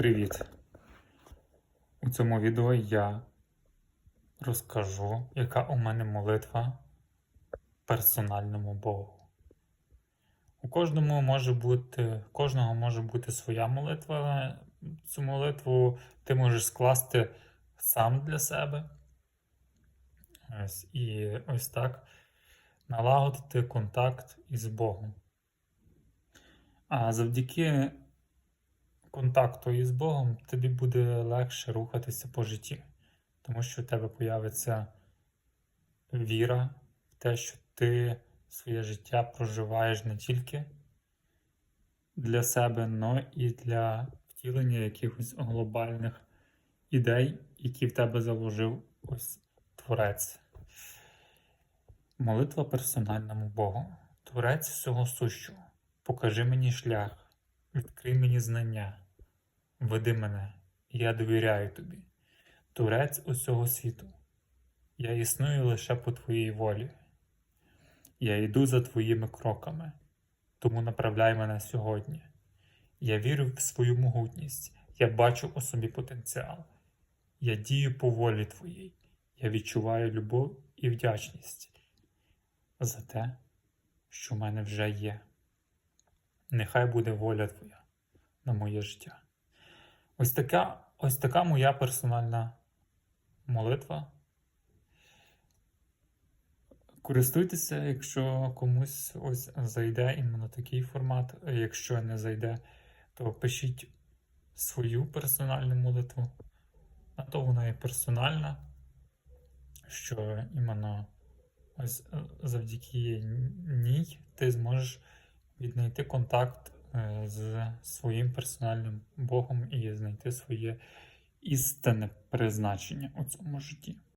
Привіт! У цьому відео я розкажу, яка у мене молитва персональному Богу. У кожному може бути, кожного може бути своя молитва, цю молитву ти можеш скласти сам для себе. Ось, і ось так налагодити контакт із Богом. А завдяки контакту із Богом тобі буде легше рухатися по житті, тому що в тебе появиться віра в те, що ти своє життя проживаєш не тільки для себе, але і для втілення якихось глобальних ідей, які в тебе заложив ось Творець. Молитва персональному Богу. Творець всього сущого. Покажи мені шлях, відкрий мені знання, веди мене, я довіряю тобі. Творець усього світу. Я існую лише по твоїй волі. Я йду за твоїми кроками, тому направляй мене сьогодні. Я вірю в свою могутність, я бачу у собі потенціал. Я дію по волі твоїй, я відчуваю любов і вдячність за те, що в мене вже є. Нехай буде воля твоя на моє життя. Ось така, ось така моя персональна молитва. Користуйтеся, якщо комусь ось зайде іменно такий формат. Якщо не зайде, то пишіть свою персональну молитву. А то вона і персональна, що іменно ось завдяки ній ти зможеш віднайти контакт з своїм персональним Богом і знайти своє істинне призначення у цьому житті.